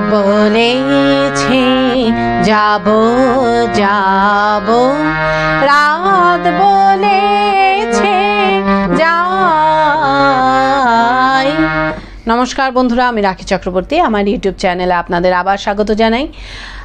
বলেছে যাব যাব। রাত বলেছে, যাই। নমস্কার বন্ধুরা, আমি রাখি চক্রবর্তী। আমার ইউটিউব চ্যানেলে আপনাদের আবার স্বাগত জানাই।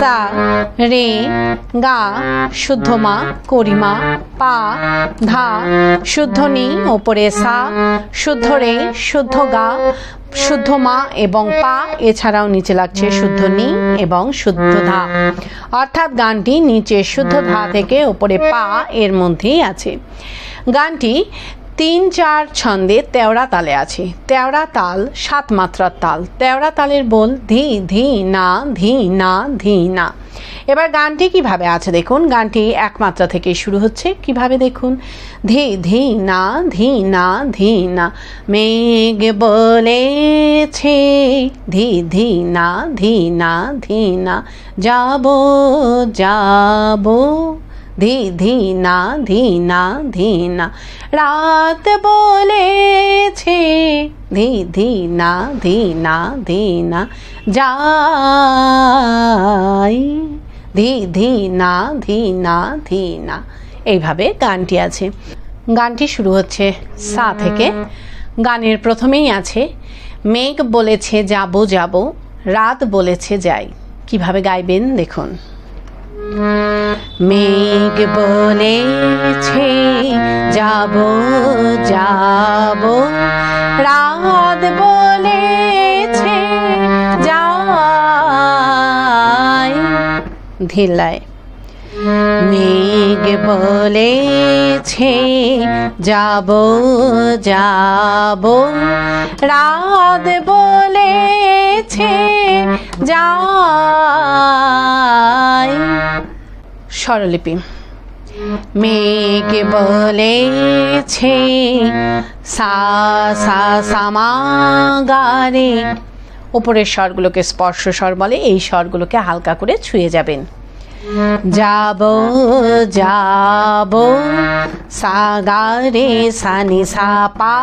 সা, রে, গা, শুদ্ধ মা করিমা পা, ধা, শুদ্ধ নি, ওপরে সা, শুদ্ধ রে, শুদ্ধ গা, শুদ্ধ মা এবং পা, এছাড়াও নিচে লাগছে শুদ্ধ নি এবং শুদ্ধ ধা। অর্থাৎ গানটি নিচে শুদ্ধ ধা থেকে ওপরে পা এর মধ্যেই আছে। গানটি তিন চার ছন্দে তেওড়া তালে আছে। তেওড়া তাল, সাত মাত্রার তাল। তেওড়া তালের বোল ধি ধি, না ধি না ধি, না। এবার গানটি কীভাবে আছে দেখুন। গানটি এক মাত্রা থেকে শুরু হচ্ছে। কীভাবে দেখুন? ধি ধি, না ধি না ধি, না। মেঘ বলেছে, ধি ধি, না ধি না ধি, না। যাব যাব। ধি ধি না ধি না ধি না। রাত বলেছে, ধি ধি না ধি না ধি না। যাই, ধি ধি না ধি না ধি না। এইভাবে গানটি আছে। গানটি শুরু হচ্ছে সা থেকে। গানের প্রথমেই আছে, মেঘ বলেছে যাব যাব, রাত বলেছে যাই। কীভাবে গাইবেন দেখুন। মেঘ বলেছে যাব যাব। রাত বলেছে যাই। ধিলায় মেঘ বলেছে যাব যাব। রাত বলেছে যাই। স্বরলিপি। মেঘ বলেছে, সা সা সামা গারে উপরের স্বরগুলোকে স্পর্শ স্বর বলে, এই স্বরগুলোকে হালকা করে ছুঁয়ে যাবেন। যাব যাব সাগারে সানি সাপা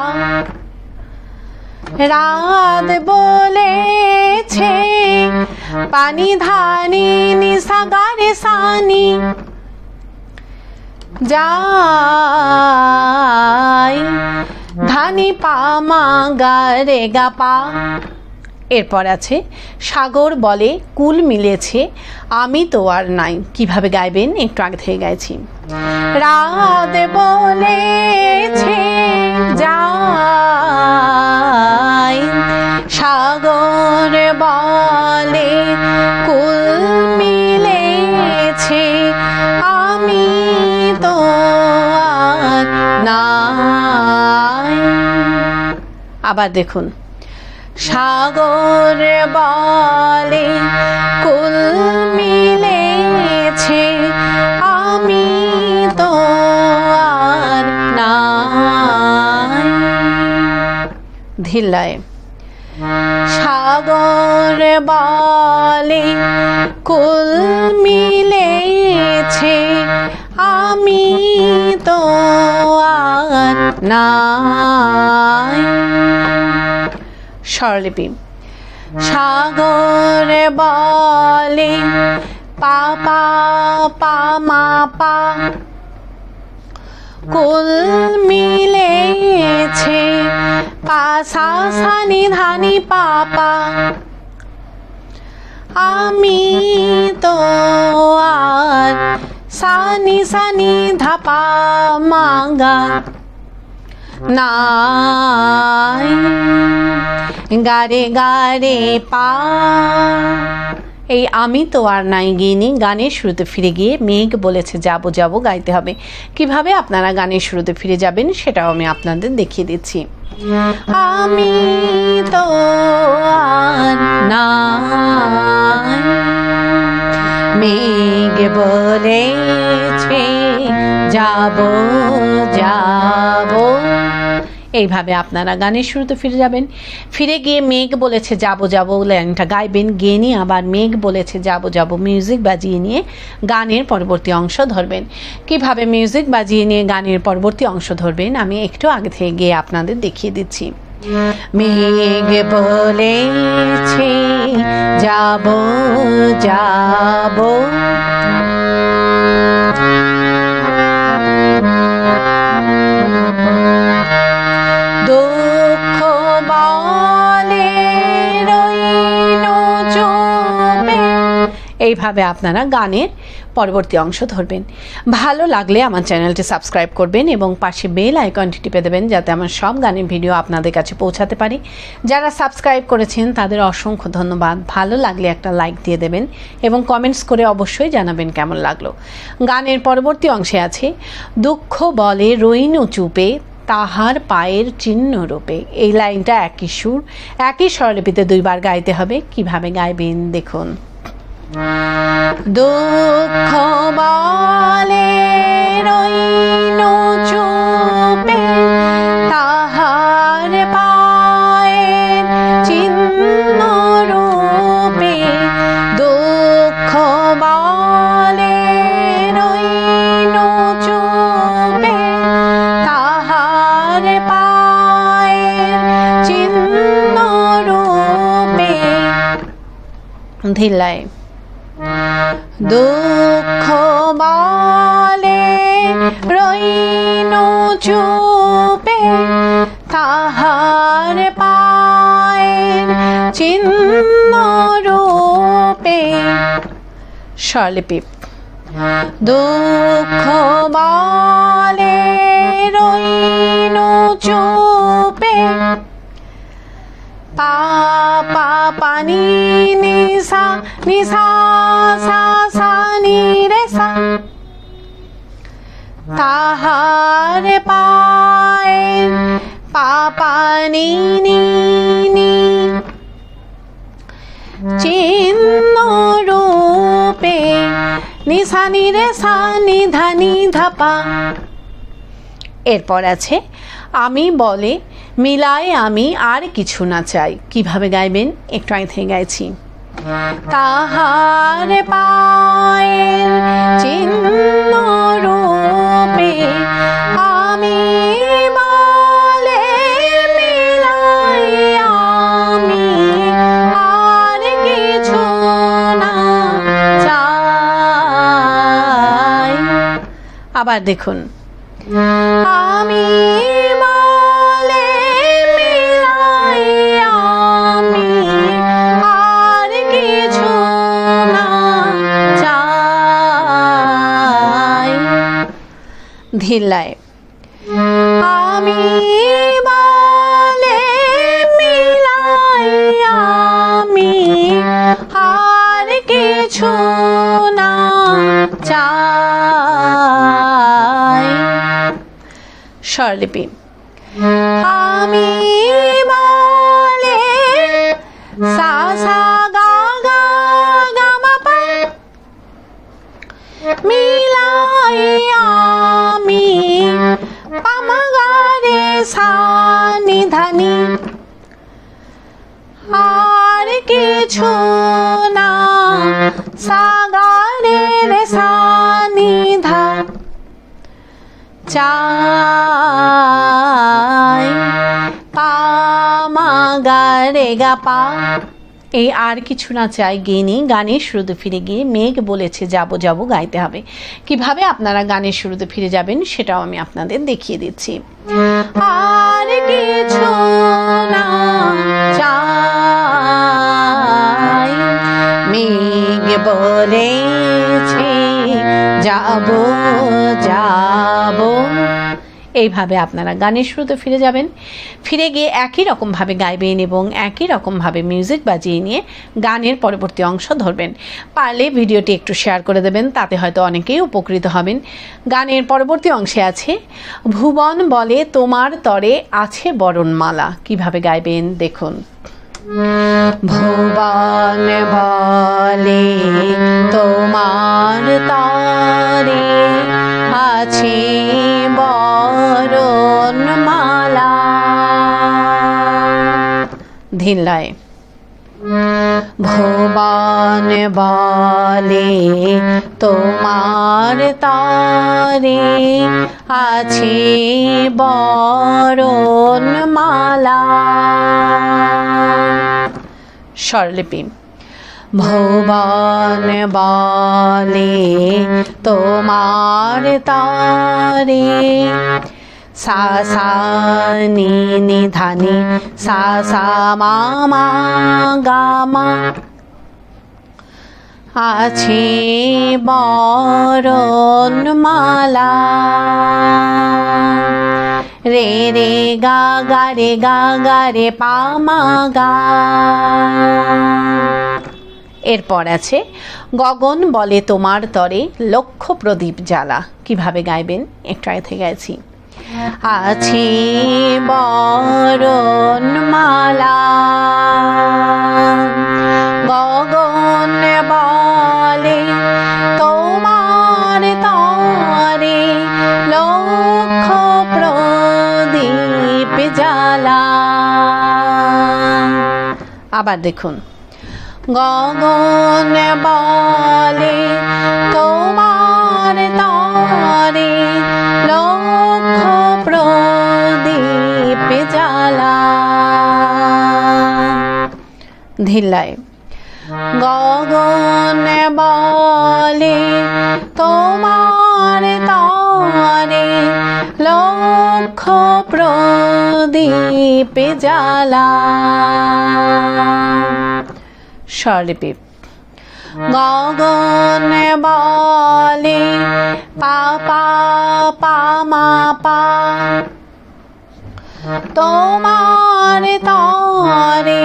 রাত বলেছে পানি ধানি নিসাগারে সানি যাই ধানি পা মা গা রে গা পা এরপর আছে, সাগর বলে কুল মিলেছে, আমি তো আর নাই। কীভাবে গাইবেন? একটু আগে থেকে গাইছি। রাত বলেছে, যাই। সাগর বলে কুল মিলেছে, আমি তো আর নাই। আবার দেখুন। সাগর বলে কুল মিলেছে, আমি তো আর নাই। ধিল্লায়, সাগর বলে কুল মিলেছে, আমি তো আর নাই। স্বরলিপি। সাগর বলে, পা পা মা, পা। কুল মিলেছে, পা, সা সা, নি, ধা, নি, পা পা। আমি তো আর সানি সানি ধাপা মাঙ্গা নাই। গারে গারে পা। এই আমি তো আর নাই গিনি। গানের শুরুতে ফিরে গিয়ে মেঘ বলেছে, যাব যাব, গাইতে হবে। কীভাবে আপনারা গানের শুরুতে ফিরে যাবেন সেটাও আমি আপনাদের দেখিয়ে দিচ্ছি। আমি তো মেঘ বলেছে, যাব যাব। এইভাবে আপনারা গানের শুরুতে ফিরে যাবেন। ফিরে গিয়ে মেঘ বলেছে, যাব যাব লাইনটা গাইবেন, গেয়ে নিয়ে আবার মেঘ বলেছে, যাব যাব মিউজিক বাজিয়ে নিয়ে গানের পরবর্তী অংশ ধরবেন। কীভাবে মিউজিক বাজিয়ে নিয়ে গানের পরবর্তী অংশ ধরবেন, আমি একটু আগে থেকে গিয়ে আপনাদের দেখিয়ে দিচ্ছি। মেঘ বলেছে, যাব যাব এইভাবে আপনারা গানের পরবর্তী অংশ ধরবেন। ভালো লাগলে আমার চ্যানেলটি সাবস্ক্রাইব করবেন এবং পাশে বেল আইকনটি টিপে দেবেন যাতে আমার সব গানের ভিডিও আপনাদের কাছে পৌঁছাতে পারি। যারা সাবস্ক্রাইব করেছেন, তাদের অসংখ্য ধন্যবাদ। ভালো লাগলে একটা লাইক দিয়ে দেবেন এবং কমেন্টস করে অবশ্যই জানাবেন কেমন লাগল। গানের পরবর্তী অংশে আছে, দুঃখ বলে রইন চুপে, তাহার পায়ের চিহ্ন রূপে। এই লাইনটা একই সুর, একই স্বরলিপিতে দুইবার গাইতে হবে। কীভাবে গাইবেন, দেখুন। দুঃখ বলে রইন চুপে, তাহার পায়ের চিহ্ন রূপে। দুঃখ বলে রইন চুপে, তাহার পায়ের চিহ্ন রূপে। ধিল্লায়। দুঃখ বলে রইন চুপে, তাহার পায়ের চিহ্ন রূপে। স্বরলিপি। দুঃখ বলে রইন চুপে পা পা পানি নিসা নিসা সা নিশানি রে সানি ধাপা এরপর আছে, আমি বলে, মিলায় আমি আর কিছু না চাই। কীভাবে গাইবেন? একটু আগে থেকে গাইছি। তাহার পায়ের চিহ্ন রূপে আমি বলে মিলাই আমি আর কিছু না চাই। আবার দেখুন। আমি ধিল্লায় আমি বলে মিলাই আমি আর কিছু না চাই। স্বরলিপি। আমি বলে সা সা গা গা গা মা পা। মিলাই পামাগারে গা পা। এই আর কিছু না চাই, গেনি গানের শুরুতে ফিরে গিয়ে মেঘ বলেছে, যাব যাব, গাইতে হবে। কীভাবে আপনারা গানের শুরুতে ফিরে যাবেন সেটাও আমি আপনাদের দেখিয়ে দিচ্ছি। আর কিছু না চাই, মেঘ বলেছে, যাব যাব। এইভাবে আপনারা গানের শুরুতে ফিরে যাবেন। ফিরে গিয়ে একই রকমভাবে গাইবেন এবং একই রকমভাবে মিউজিক বাজিয়ে নিয়ে গানের পরবর্তী অংশ ধরবেন। পারলে ভিডিওটি একটু শেয়ার করে দেবেন, তাতে হয়তো অনেকেই উপকৃত হবেন। গানের পরবর্তী অংশে আছে, ভুবন বলে তোমার তরে আছে বরণমালা। কীভাবে গাইবেন, দেখুন। ভুবন বলে তোমার তরে আছে বরণ মালা ধিল্লায় ভুবন বলে তোমার তারে আছে বরণ মালা স্বরলিপি। ভুবন বলে তোমার তারে সা সা নি নি ধানি সা আছে বরণ মালা রে রে গা গা রে গা গা রে পা মা গা। এরপর আছে, গগন বলে তোমার তরে লক্ষ প্রদীপ জ্বালা। কীভাবে গাইবেন? একটু আগে গেছি আছে বরণ মালা গগন আবার দেখুন। গগন বলে তোমার তরে লক্ষ প্রদীপ জ্বালা। ধিল্লায়। গগন বলে প্রদীপ জ্বালা। স্বরলিপি। গগন বলে পা পা পা তোমার তরে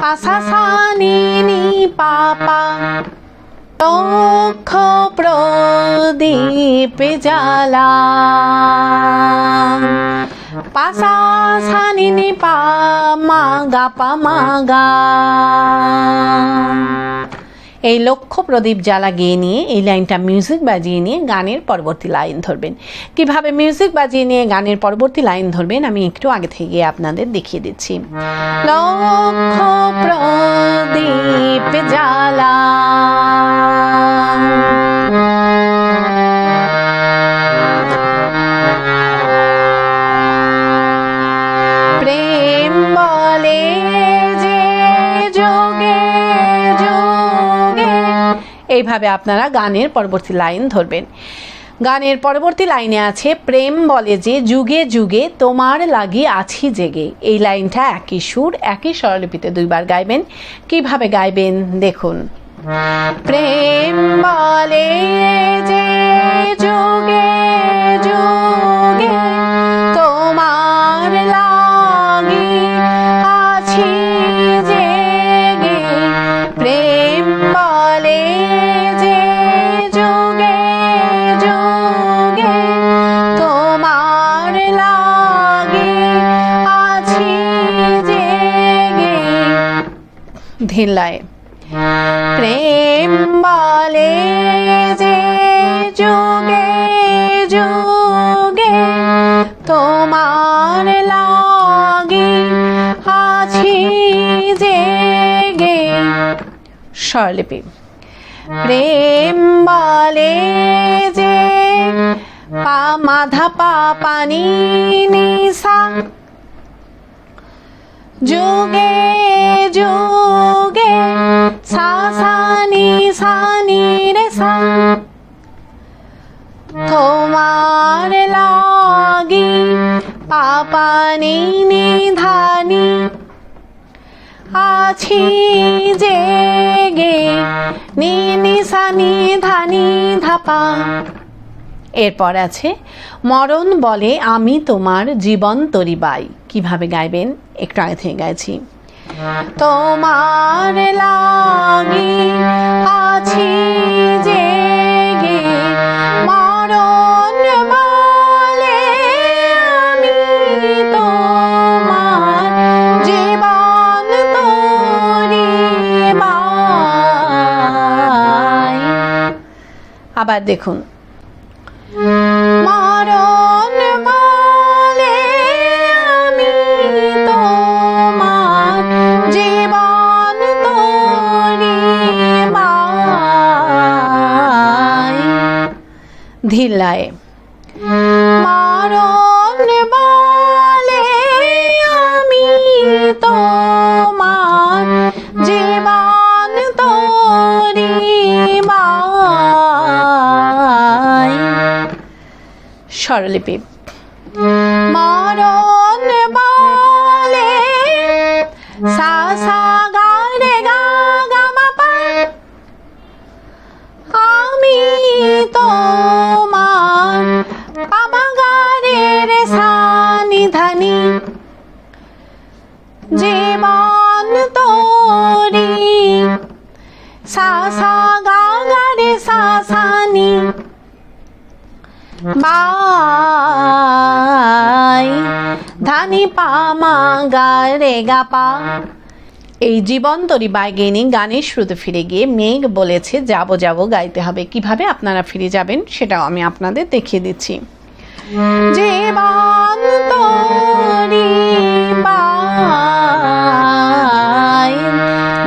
পাশা সানি পাপা লক্ষ প্রদীপ জ্বালা। পাশা সানি নি পা মাগা পা মা গা এই লক্ষ্য প্রদীপ জ্বালা গিয়ে নিয়ে, এই লাইনটা মিউজিক বাজিয়ে নিয়ে গানের পরবর্তী লাইন ধরবেন। কীভাবে মিউজিক বাজিয়ে নিয়ে গানের পরবর্তী লাইন ধরবেন, আমি একটু আগে থেকে আপনাদের দেখিয়ে দিচ্ছি। লক্ষ্য প্রদীপ জ্বালা। এইভাবে আপনারা গানের পরবর্তী লাইন ধরবেন। গানের পরবর্তী লাইনে আছে, প্রেম বলে যে, যুগে যুগে তোমার লাগি আছি জেগে। এই লাইনটা একই সুর, একই স্বরলিপিতে দুইবার গাইবেন। কীভাবে গাইবেন? দেখুন। প্রেম বলে যে, যুগে যুগে ধিল্লায় প্রেম বলে যে যুগে যুগে তোমার লাগি আছি জেগে। স্বরলিপি। প্রেম বলে যে পা মাধা পা পানি নিসা যুগে সা সা নি সা নি রে সা তোমার লাগি পাপানি নিধানি আছি জেগে নি নি সা নি ধা নি ধা পা এরপর আছে, মরণ বলে আমি তোমার জীবন তরিবাই। কীভাবে গাইবেন? একটু আগে থেকে গাইছি। তোমার লাগি আছি জেগে মরণ বলে আমি তোমার জীবন তরিবাই আবার দেখুন ধিল্লায়। মরণ বলে আমি তোমার জীবন তরিবাই স্বরলিপি। মরণ বলে সা সা গা আমি তোমার সা সা বাই ধানি গা এই জীবন তরি বাইগেনি গানের শুরুতে ফিরে গিয়ে মেঘ বলেছে, যাব যাব, গাইতে হবে। কীভাবে আপনারা ফিরে যাবেন সেটাও আমি আপনাদের দেখিয়ে দিচ্ছি। জীবন তরি বাই